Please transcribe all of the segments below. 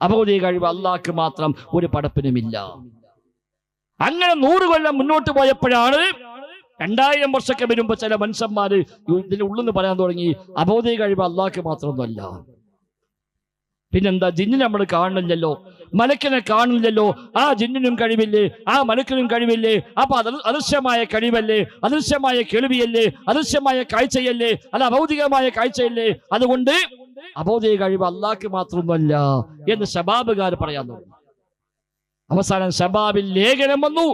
അഭൗതിക കഴിവ് അള്ളാഹ്ക്ക് മാത്രം ഒരു പടപ്പിനുമില്ല. അങ്ങനെ നൂറ് കൊല്ലം മുന്നോട്ട് പോയപ്പോഴാണ് രണ്ടായിരം വർഷമൊക്കെ വരുമ്പോ ചില മനുഷ്യന്മാര് ഇതിന്റെ ഉള്ളെന്ന് പറയാൻ തുടങ്ങി അബോധിക കഴിവ് അള്ളാഹ്ക്ക് മാത്രമൊന്നുമല്ല. പിന്നെന്താ ജിന്നിനെ നമ്മൾ കാണുന്നില്ലല്ലോ. മലക്കിനെ കാണുന്നില്ലല്ലോ. ആ ജിന്നിനും കഴിവില്ലേ? ആ മലക്കിനും കഴിവില്ലേ? അപ്പൊ അത് അദൃശ്യമായ കഴിവല്ലേ? അദൃശ്യമായ കേൾവിയല്ലേ? അദൃശ്യമായ കാഴ്ചയല്ലേ? അല്ല അഭൗതികമായ കാഴ്ചയല്ലേ? അതുകൊണ്ട് അബോധിക കഴിവ് അള്ളാഹ്ക്ക് മാത്രമൊന്നുമല്ല എന്ന് ശബാബുകാർ പറയാൻ തുടങ്ങി. അവസാനം ശബാബിൽ ലേഖനം വന്നു.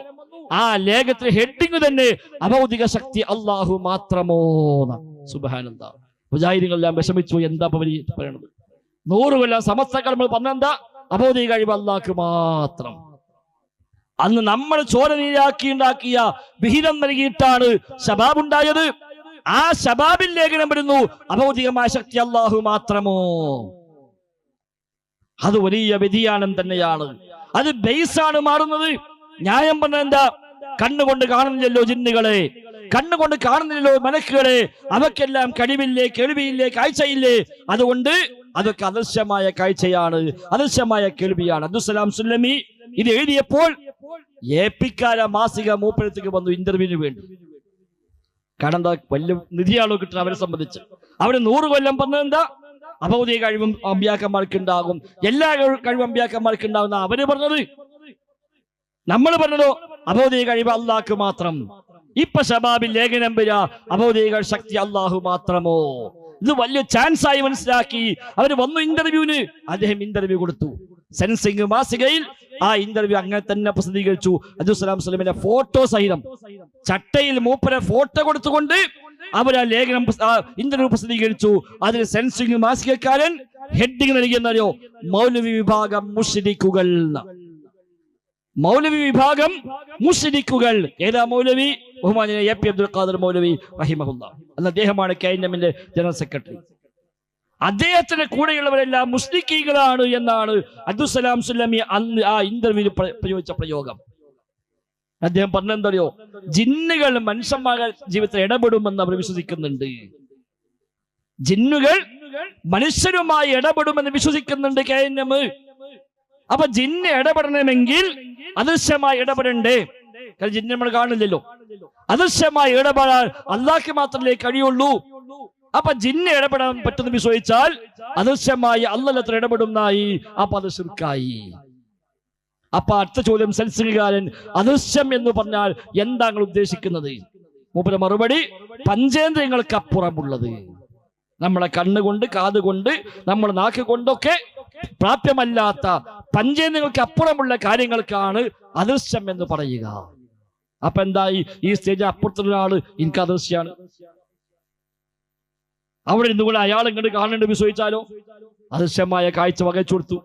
ആ ലേഖത്തിൽ ഹെഡിങ് തന്നെ അഭൗതിക ശക്തി അള്ളാഹു മാത്രമോ സുബാനന്ദ മുജാഹിദികളെല്ലാം വിഷമിച്ചു. എന്താ പറയണത്? നൂറ് കൊല്ലം സമസ്തകൾ നമ്മൾ പറഞ്ഞെന്താ അഭൗതിക കഴിവ് അള്ളാഹ്ക്ക് മാത്രം. അന്ന് നമ്മൾ ചോര നീരാക്കി ഉണ്ടാക്കിയ വിഹിതം നൽകിയിട്ടാണ് ശബാബ് ഉണ്ടായത്. ആ ശബാബിൽ ലേഖനം വരുന്നു. അഭൗതികമായ ശക്തി അള്ളാഹു മാത്രമോ? അത് വലിയ വ്യതിയാനം തന്നെയാണ്. അത് ബേസാണ് മാറുന്നത്. ന്യായം പറഞ്ഞ എന്താ? കണ്ണുകൊണ്ട് കാണുന്നില്ലല്ലോ ജിന്നുകളെ. കണ്ണുകൊണ്ട് കാണുന്നില്ലല്ലോ മനക്കുകളെ അവക്കെല്ലാം കഴിവില്ലേ കേൾവിയില്ലേ കാഴ്ചയില്ലേ? അതുകൊണ്ട് അതൊക്കെ അദൃശ്യമായ കാഴ്ചയാണ്. അദൃശ്യമായ കേൾവിയാണ്. അബ്ദുസലാം സുല്ലമി ഇത് എഴുതിയപ്പോൾ ഏപ്പിക്കാര മാസിക മൂപ്പഴത്തേക്ക് വന്നു ഇന്റർവ്യൂവിന് വേണ്ടി. കാരണം എന്താ? വലിയ നിധിയാളോ കിട്ടുന്നത് അവരെ സംബന്ധിച്ച്. അവർ നൂറ് കൊല്ലം പറഞ്ഞത് എന്താ? അഭൗതിക കഴിവും അമ്പിയാക്കന്മാർക്ക് ഉണ്ടാകും എല്ലാ കഴിവ് അമ്പിയാക്കന്മാർക്ക് ഉണ്ടാകുന്ന അവർ പറഞ്ഞത്. നമ്മൾ പറഞ്ഞതോ? അഭൗതിക കഴിവ് അള്ളാഹ്ക്ക് മാത്രം. ഇപ്പൊ ശബാബിൽ ലേഖനം വരിക അഭൗതിക ശക്തി അള്ളാഹു മാത്രമോ? ഇത് വലിയ ചാൻസ് ആയി മനസ്സിലാക്കി. അവർ വന്നു ഇന്റർവ്യൂവിന് അദ്ദേഹം ഇന്റർവ്യൂ കൊടുത്തു. സെൻസിംഗ് മാസികയിൽ ആ ഇന്റർവ്യൂ അങ്ങനെ തന്നെ പ്രസിദ്ധീകരിച്ചു. അബ്ദുസലാം സ്വലമിന്റെ ഫോട്ടോ സഹിതം. ചട്ടയിൽ മൂപ്പരെ ഫോട്ടോ കൊടുത്തുകൊണ്ട് അവർ ആ ലേഖനം ഇന്റർവ്യൂ പ്രസിദ്ധീകരിച്ചു. അതിൽ സെൻസിംഗ് മാസികക്കാരൻ ഹെഡിങ് നൽകിയെന്നറിയോ മൗലവി വിഭാഗം മുഷിരിക്കുകൾ മൗലവി വിഭാഗം മുഷിരിക്കുകൾ ഏതാ മൗലവി? ബഹുമാനിയ എ പി അബ്ദുൽ ഖാദർ മൗലവി റഹിമഹുല്ല. അന്ന് അദ്ദേഹമാണ് കെ എൻ എമ്മിന്റെ ജനറൽ സെക്രട്ടറി. അദ്ദേഹത്തിന് കൂടെയുള്ളവരെല്ലാം മുസ്ലിക്കീകളാണ് എന്നാണ് അബ്ദുസലാം സുല്ലമി അന്ന് ആ ഇന്റർവ്യൂവിൽ പ്ര- പ്രയോഗിച്ച പ്രയോഗം. അദ്ദേഹം പറഞ്ഞെന്തറിയോ ജിന്നുകൾ മനുഷ്യന്മാർ ജീവിതത്തിൽ ഇടപെടുമെന്ന് അവർ വിശ്വസിക്കുന്നുണ്ട്. ജിന്നുകൾ മനുഷ്യരുമായി ഇടപെടുമെന്ന് വിശ്വസിക്കുന്നുണ്ട് കെ എൻ എം. അപ്പൊ ജിന്ന് ഇടപെടണമെങ്കിൽ അദൃശ്യമായി ഇടപെടണ്ടേ? ജിന്നെ നമ്മൾ കാണില്ലല്ലോ അദൃശ്യമായി ഇടപെടാൻ അള്ളാഹ്ക്ക് മാത്രമേ കഴിയുള്ളൂ. അപ്പൊ ജിന്ന ഇടപെടാൻ പറ്റുന്ന വിശ്വസിച്ചാൽ അദൃശ്യമായി അല്ലത്ര ഇടപെടുന്നായി അപ്പൊ അത് ശിർക്കായി. അപ്പൊ അടുത്ത ചോദ്യം സെൽസുകാരൻ അദൃശ്യം എന്ന് പറഞ്ഞാൽ എന്താ നിങ്ങൾ ഉദ്ദേശിക്കുന്നത്? മൂപ്പര മറുപടി പഞ്ചേന്ദ്രിയങ്ങൾക്ക് അപ്പുറമുള്ളത് നമ്മളെ കണ്ണുകൊണ്ട് കാതുകൊണ്ട് നമ്മൾ നാക്ക് കൊണ്ടൊക്കെ പ്രാപ്യമല്ലാത്ത പഞ്ചേന്ദ്രങ്ങൾക്ക് അപ്പുറമുള്ള കാര്യങ്ങൾക്കാണ് അദൃശ്യം എന്ന് പറയുക. അപ്പൊ എന്തായി? ഈ സ്റ്റേജ് അപ്പുറത്തുള്ള ആൾ എനിക്ക് അദൃശ്യാണ്. അവിടെ ഇരുന്നുകൊണ്ട് അയാൾ ഇങ്ങോട്ട് കാണേണ്ട വിശ്വസിച്ചാലോ? അദൃശ്യമായ കാഴ്ച വകച്ചു കൊടുത്തു.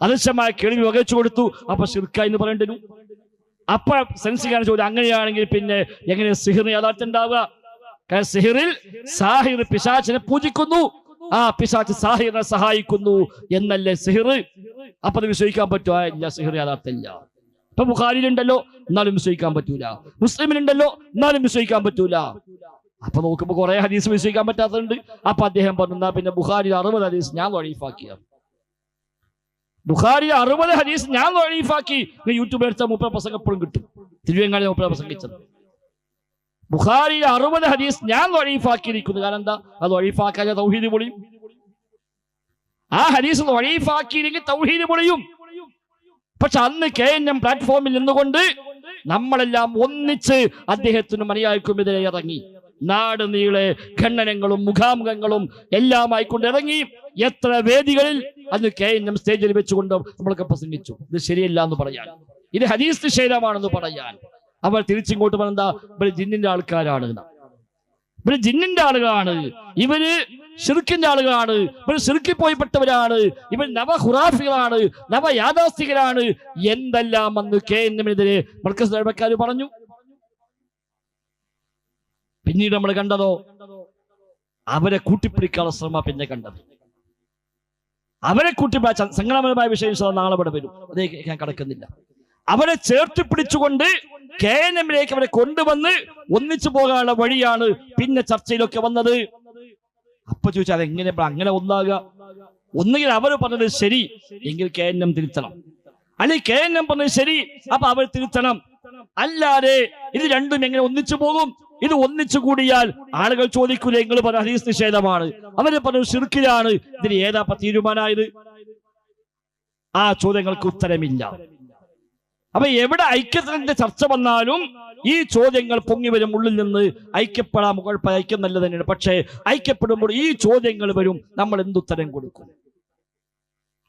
അദൃശ്യമായ കേൾവി വകച്ചു കൊടുത്തു. അപ്പൊ ശിർക്ക എന്ന് പറയേണ്ടു അപ്പൊ സെൻസിക്കാൻ ചോദ്യം അങ്ങനെയാണെങ്കിൽ പിന്നെ എങ്ങനെ സിഹിറിന് യാഥാർത്ഥ്യം ഉണ്ടാവുക? സിഹിറിൽ സാഹിർ പിശാചിനെ പൂജിക്കുന്നു. ആ പിശാച്ച് സാഹിറിനെ സഹായിക്കുന്നു എന്നല്ലേ സിഹിർ? അപ്പൊ അത് വിശ്വസിക്കാൻ പറ്റുമോ? ഇല്ല സിഹിർ യാഥാർത്ഥ്യമില്ല ഇപ്പൊ ബുഖാരിയിലുണ്ടല്ലോ എന്നാലും വിശ്വസിക്കാൻ പറ്റൂല. മുസ്ലിമിലുണ്ടല്ലോ എന്നാലും വിശ്വസിക്കാൻ പറ്റൂല. അപ്പൊ നോക്കുമ്പോ കുറെ ഹദീസ് വിശ്വസിക്കാൻ പറ്റാത്തതുണ്ട്. അപ്പൊ അദ്ദേഹം പറഞ്ഞു പിന്നെ ബുഹാരി അറുപത് ഹദീസ് ഞാൻ ഒഴിഫാക്കിയ ബുഹാരി അറുപത് ഹദീസ് ഞാൻ വഴീഫാക്കി. യൂട്യൂബ് എടുത്ത മുപ്പത് പ്രസംഗം എപ്പോഴും കിട്ടും. തിരുവങ്ങാടി മുപ്പത് പ്രസംഗിച്ചത്. ബുഹാരി അറുപത് ഹദീസ് ഞാൻ വഴീഫാക്കിയിരിക്കുന്നു. കാരണം എന്താ? അത് വഴീഫാക്കാൻ തൗഹീദ് പൊളിയും. ആ ഹദീസ് വഴീഫാക്കിയില്ലെങ്കിൽ തൗഹീദ് പൊളിയും. പക്ഷെ അന്ന് കെ എൻ എം പ്ലാറ്റ്ഫോമിൽ നിന്നുകൊണ്ട് നമ്മളെല്ലാം ഒന്നിച്ച് അദ്ദേഹത്തിനും അനുയായിക്കുമെതിരെ ഇറങ്ങി. നാട് നീളെ ഖണ്ഡനങ്ങളും മുഖാമുഖങ്ങളും എല്ലാമായി ഇറങ്ങി എത്ര വേദികളിൽ അന്ന് കെ എൻ എം സ്റ്റേജിൽ വെച്ചുകൊണ്ട് നമ്മളൊക്കെ പ്രസംഗിച്ചു. ഇത് ശരിയല്ല എന്ന് പറയാൻ. ഇത് ഹദീസ് നിഷേധമാണെന്ന് പറയാൻ. അവർ തിരിച്ചിങ്ങോട്ട് പറഞ്ഞാ ഇവർ ജിന്നിന്റെ ആൾക്കാരാണ്. ഇവർ ജിന്നിന്റെ ആളുകളാണ്. ഇവർ ഷിർക്കിന്റെ ആളുകളാണ്. ഇവർ ഷിർക്കിൽ പോയിപ്പെട്ടവരാണ്. ഇവർ നവഹുറാഫികളാണ് നവ യാഥാസ്ഥികരാണ് എന്തെല്ലാം അന്ന് കെ എൻ എമ്മിനെതിരെ മർക്കസ് ദഴവക്കാർ പറഞ്ഞു? പിന്നീട് നമ്മൾ കണ്ടതോ? അവരെ കൂട്ടിപ്പിടിക്കാനുള്ള ശ്രമ പിന്നെ കണ്ടത്. അവരെ കൂട്ടിപ്പിടിച്ച സംഘടനപരമായ വിഷയം നാളെ ഇവിടെ വരും. അതേ ഞാൻ കടക്കുന്നില്ല. അവരെ ചേർത്ത് പിടിച്ചുകൊണ്ട് കെ എൻ എമ്മിലേക്ക് അവരെ കൊണ്ടുവന്ന് ഒന്നിച്ചു പോകാനുള്ള വഴിയാണ് പിന്നെ ചർച്ചയിലൊക്കെ വന്നത്. അപ്പൊ ചോദിച്ചാൽ അതെങ്ങനെ അങ്ങനെ ഒന്നാകുക ഒന്നുകിൽ അവർ പറഞ്ഞത് ശരി എങ്കിൽ കെ എൻ എം തിരുത്തണം. അല്ലെങ്കിൽ കെ എൻ എം പറഞ്ഞത് ശരി അപ്പൊ അവർ തിരുത്തണം. അല്ലാതെ ഇത് രണ്ടും എങ്ങനെ ഒന്നിച്ചു പോകും? ഇത് ഒന്നിച്ചു കൂടിയാൽ ആളുകൾ ചോദിക്കൂല നിങ്ങൾ പറഞ്ഞ ഹദീസ് നിഷേധമാണ്. അവർ പറഞ്ഞു ഷിർക്കിലാണ് ഇതിന് ഏതാ തീരുമാനമായത് ആ ചോദ്യങ്ങൾക്ക് ഉത്തരമില്ല. അപ്പൊ എവിടെ ഐക്യത്തിന്റെ ചർച്ച വന്നാലും ഈ ചോദ്യങ്ങൾ പൊങ്ങി വരും ഉള്ളിൽ നിന്ന് ഐക്യപ്പെടാൻ കുഴപ്പം ഐക്യം നല്ലത് തന്നെയാണ്. പക്ഷേ ഐക്യപ്പെടുമ്പോൾ ഈ ചോദ്യങ്ങൾ വരും നമ്മൾ എന്തുത്തരം കൊടുക്കും?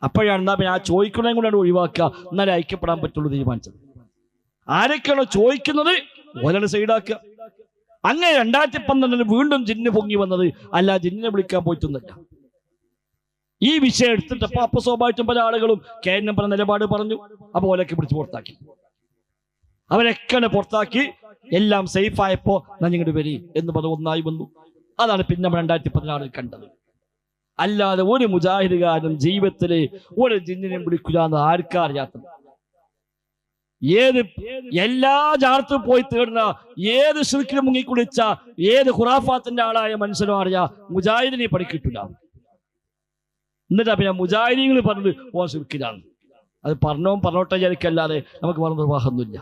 അപ്പോഴാണ് എന്നാ പിന്നെ ആ ചോദിക്കുന്നതും കൂടെ ഒഴിവാക്കുക. എന്നാലേ ഐക്യപ്പെടാൻ പറ്റുള്ളൂ തീരുമാനിച്ചത്. ആരൊക്കെയാണോ ചോദിക്കുന്നത്? ഓരോ സൈഡാക്കുക. അങ്ങനെ രണ്ടായിരത്തി പന്ത്രണ്ടിന് വീണ്ടും ജിന്ന് പൊങ്ങി വന്നത് അല്ല ജിന്നിനെ വിളിക്കാൻ പോയിട്ടൊന്നുമില്ല ഈ വിഷയം എടുത്തിട്ട് അപ്പൊ സ്വാഭാവികം പല ആളുകളും കെ എൻ പറഞ്ഞ നിലപാട് പറഞ്ഞു അപ്പൊ ഓലൊക്കെ പിടിച്ച് പുറത്താക്കി. അവരൊക്കെ പുറത്താക്കി എല്ലാം സേഫ് ആയപ്പോ ഞങ്ങളുടെ വരി എന്ന് പറഞ്ഞ് ഒന്നായി വന്നു. അതാണ് പിന്നെ നമ്മൾ രണ്ടായിരത്തി പതിനാറിൽ കണ്ടത്. അല്ലാതെ ഒരു മുജാഹിദുകാരനും ജീവിതത്തിലെ ഒരു ജിന്നിനെ വിളിക്കുക എന്ന് ആർക്കാ അറിയാത്തത്. ഏത് എല്ലാ ജാർത്തും പോയി തേടുന്ന ഏത് മുങ്ങി കുളിച്ച ഏത് ഖുറാഫാത്തിന്റെ ആളായ മനുഷ്യനും അറിയാ മുജാഹിദിനെ പഠിക്കിട്ടില്ല. എന്നിട്ടാ പിന്നെ മുജാഹിദീങ്ങൾ പറഞ്ഞത് ഓ ശുക്കിലാണ് അത് പറഞ്ഞോ പറഞ്ഞോട്ടെ വിചാരിക്കല്ലാതെ നമുക്ക് പറഞ്ഞ നിർവാഹമൊന്നുമില്ല.